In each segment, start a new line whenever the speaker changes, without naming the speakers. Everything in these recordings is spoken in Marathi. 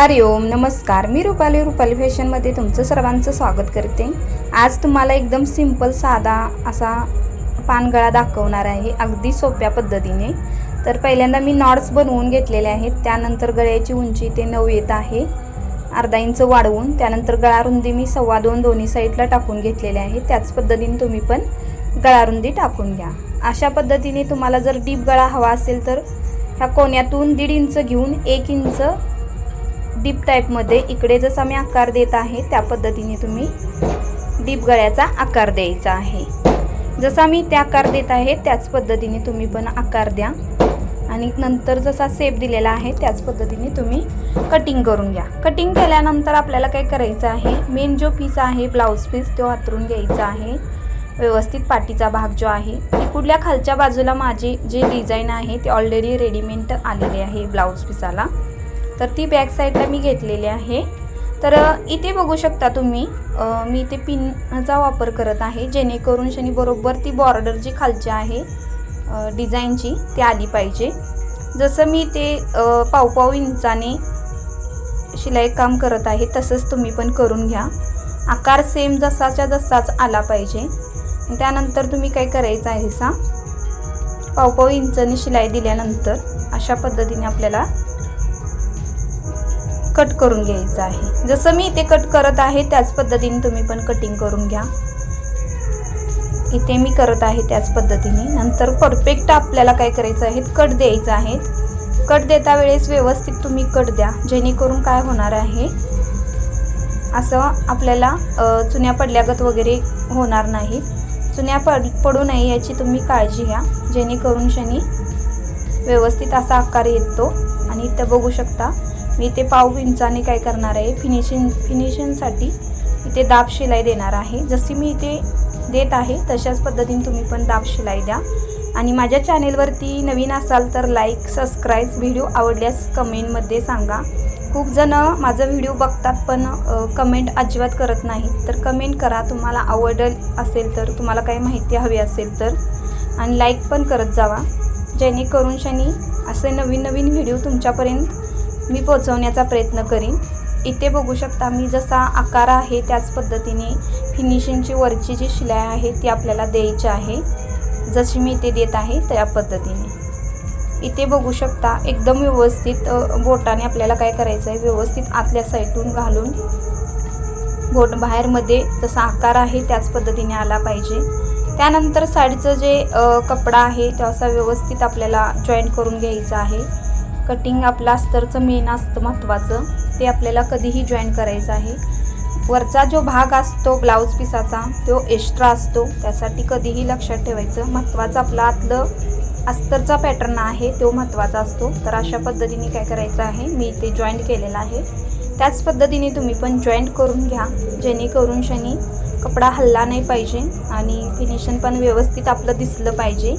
हरिओम नमस्कार. मी रुपाली रुपाली फॅशनमध्ये तुमचं सर्वांचं स्वागत करते. आज तुम्हाला एकदम सिंपल साधा असा पानगळा दाखवणार आहे अगदी सोप्या पद्धतीने. तर पहिल्यांदा मी नॉट्स बनवून घेतलेले आहेत. त्यानंतर गळ्याची उंची ते नऊ येत आहे. अर्धा इंच वाढवून त्यानंतर गळारुंदी मी सव्वा दोन दोन्ही साईडला टाकून घेतलेले आहे त्याच पद्धतीने तुम्ही पण गळारुंदी टाकून घ्या. अशा पद्धतीने तुम्हाला जर डीप गळा हवा असेल तर ह्या कोण्यातून दीड इंच घेऊन एक इंच डीप टाईपमध्ये इकडे जसा मी आकार देत आहे त्या पद्धतीने तुम्ही डीप गळ्याचा आकार द्यायचा आहे. जसा मी त्या आकार देत आहे त्याच पद्धतीने तुम्ही पण आकार द्या. आणि नंतर जसा सेप दिलेला आहे त्याच पद्धतीने तुम्ही कटिंग करून घ्या. कटिंग केल्यानंतर आपल्याला काय करायचं आहे मेन जो पीस आहे ब्लाऊज पीस तो हातरून घ्यायचा आहे. व्यवस्थित पाठीचा भाग जो आहे इकडल्या खालच्या बाजूला माझी जे डिझाईन आहे ते ऑलरेडी रेडीमेड आलेले आहे ब्लाऊज पिसाला तर ती बॅक साईडला मी घेतलेली आहे. तर इथे बघू शकता तुम्ही मी इथे पिनचा वापर करत आहे. जेणेकरून शनी बरोबर ती बॉर्डर जी खालची आहे डिझाईनची ती आली पाहिजे. जसं मी ते पावपाव इंचाने शिलाई काम करत आहे तसंच तुम्ही पण करून घ्या. आकार सेम जसाच्या जसाच आला पाहिजे. त्यानंतर तुम्ही काय करायचं आहे सा पावपाव इंचाने शिलाई दिल्यानंतर अशा पद्धतीने आपल्याला कट करून घ्यायचं आहे. जसं मी इथे कट करत आहे त्याच पद्धतीने तुम्ही पण कटिंग करून घ्या. इथे मी करत आहे त्याच पद्धतीने. नंतर परफेक्ट आपल्याला काय करायचं आहे कट द्यायचं आहे. कट देता वेळेस व्यवस्थित तुम्ही कट द्या. जेणेकरून काय होणार आहे असं आपल्याला चुन्या पडल्यागत वगैरे होणार नाही. चुन्या पड पडू नये याची तुम्ही काळजी घ्या. जेणेकरून शनी व्यवस्थित असा आकार येतो. आणि इथं बघू शकता मी ते पाव इंचाने काय करणार आहे? फिनिशिंग फिनिशिंगसाठी इथे दाब शिलाई देणार आहे. जशी मी इथे देत आहे तशाच पद्धतीने तुम्ही पण दाब शिलाई द्या. आणि माझ्या चॅनेलवरती नवीन असाल तर लाईक सबस्क्राईब व्हिडिओ आवडल्यास कमेंटमध्ये सांगा. खूप जण माझा व्हिडिओ बघतात पण कमेंट अजिबात करत नाहीत. तर कमेंट करा. तुम्हाला आवडेल असेल तर तुम्हाला काही माहिती हवी असेल तर. आणि लाईक पण करत जावा. जेणेकरून शनी असे नवीन नवीन व्हिडिओ तुमच्यापर्यंत मी पोचवण्याचा प्रयत्न करीन. इथे बघू शकता मी जसा आकार आहे त्याच पद्धतीने फिनिशिंगची वरची जी शिलाई आहे ती आपल्याला द्यायची आहे. जशी मी इथे देत आहे त्या पद्धतीने. इथे बघू शकता एकदम व्यवस्थित बोटाने आपल्याला काय करायचं आहे व्यवस्थित आतल्या साईडून घालून बोट बाहेरमध्ये जसा आकार आहे त्याच पद्धतीने आला पाहिजे. त्यानंतर साईडचं जे कपडा आहे तो असा व्यवस्थित आपल्याला जॉईंट करून घ्यायचा आहे. कटिंग आपलं अस्तरचं मेन असतं महत्त्वाचं ते आपल्याला कधीही जॉईन करायचं आहे. वरचा जो भाग असतो ब्लाऊज पिसाचा तो एक्स्ट्रा असतो. त्यासाठी कधीही लक्षात ठेवायचं. महत्त्वाचं आपलं आतलं अस्तरचा पॅटर्न आहे तो महत्त्वाचा असतो. तर अशा पद्धतीने काय करायचं आहे? मी इथे जॉईंट केलेलं आहे. त्याच पद्धतीने तुम्ही पण जॉईंट करून घ्या. जेणेकरून शनी कपडा हल्ला नाही पाहिजे आणि फिनिशिंग पण व्यवस्थित आपलं दिसलं पाहिजे.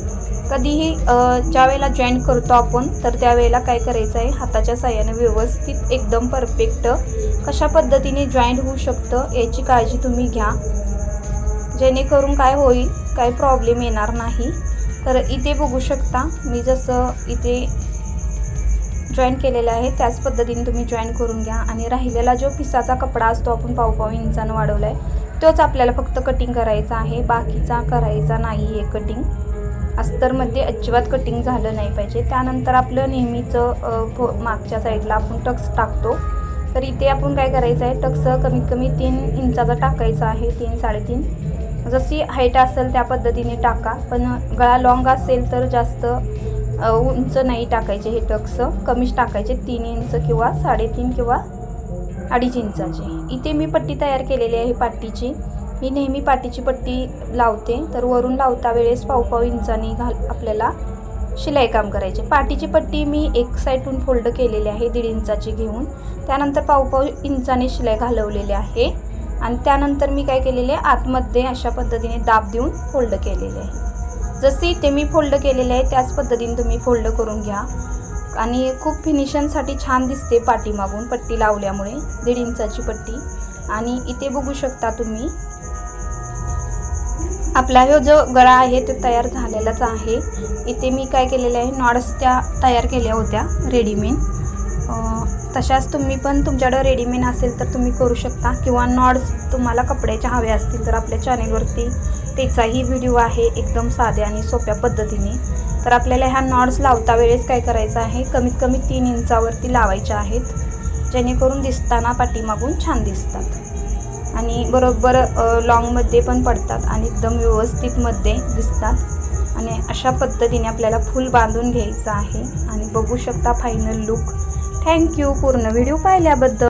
कधीही ज्यावेळेला ज्या वेळेला जॉईंट करतो आपण तर त्यावेळेला काय करायचं आहे? हाताच्या साह्याने व्यवस्थित एकदम परफेक्ट कशा पद्धतीने जॉईंट होऊ शकतं याची काळजी तुम्ही घ्या. जेणेकरून काय होईल काय प्रॉब्लेम येणार नाही. तर इथे बघू शकता मी जसं इथे जॉईन केलेलं आहे त्याच पद्धतीने तुम्ही जॉईन करून घ्या. आणि राहिलेला जो पिसाचा कपडा असतो आपण पावपाव इंचानं वाढवला आहे तोच आपल्याला फक्त कटिंग करायचा आहे. बाकीचा करायचा नाही आहे कटिंग अस्तरमध्ये अजिबात कटिंग झालं नाही पाहिजे. त्यानंतर आपलं नेहमीचं फो मागच्या साईडला आपण टक्स टाकतो. तर इथे आपण काय करायचं आहे? टक्स कमीत कमी तीन इंचाचा टाकायचा आहे तीन साडेतीन. जशी हाईट असेल त्या पद्धतीने टाका. पण गळा लॉंग असेल तर जास्त उंच नाही टाकायचे हे टक्स. कमीच टाकायचे तीन इंच किंवा साडेतीन किंवा अडीच इंचाचे. इथे मी पट्टी तयार केलेली आहे पाटीची मी नेहमी पाटीची पट्टी लावते तर वरून लावता वेळेस पावपाव इंचानी घाल आपल्याला शिलाई काम करायचे. पाठीची पट्टी मी एक साईडून फोल्ड केलेली आहे दीड इंचाची घेऊन. त्यानंतर पावपाव इंचाने शिलाई घालवलेली आहे. आणि त्यानंतर मी काय केलेले आहे आतमध्ये अशा पद्धतीने दाब देऊन फोल्ड केलेले आहे. जसे ते मी फोल्ड केलेले आहे त्याच पद्धतीने तुम्ही फोल्ड करून घ्या. आणि खूप फिनिशिंगसाठी छान दिसते पाठीमागून पट्टी लावल्यामुळे दीड इंचाची पट्टी. आणि इथे बघू शकता तुम्ही आपला हा जो गळा आहे तो तयार झालेलाच आहे. इथे मी काय केलेलं आहे नॉड्स त्या तयार केल्या होत्या रेडीमेड. तशाच तुम्ही पण तुमच्याकडं रेडीमेड असेल तर तुम्ही करू शकता किंवा नॉड्स तुम्हाला कपड्याच्या हवे असतील तर आपल्या चॅनेलवरती त्याचाही व्हिडिओ आहे एकदम साध्या आणि सोप्या पद्धतीने. तर आपल्याला ह्या नॉड्स लावता वेळेस काय करायचं आहे कमीत कमी तीन इंचावरती लावायच्या आहेत जेणेकरून दिसताना पाठीमागून छान दिसतात. आणि बरोबर लॉंगमध्ये पण पडतात आणि एकदम व्यवस्थितमध्ये दिसतात. आणि अशा पद्धतीने आपल्याला फूल बांधून घ्यायचं आहे. आणि बघू शकता फायनल लुक थँक्यू पूर्ण व्हिडिओ पाहिल्याबद्दल.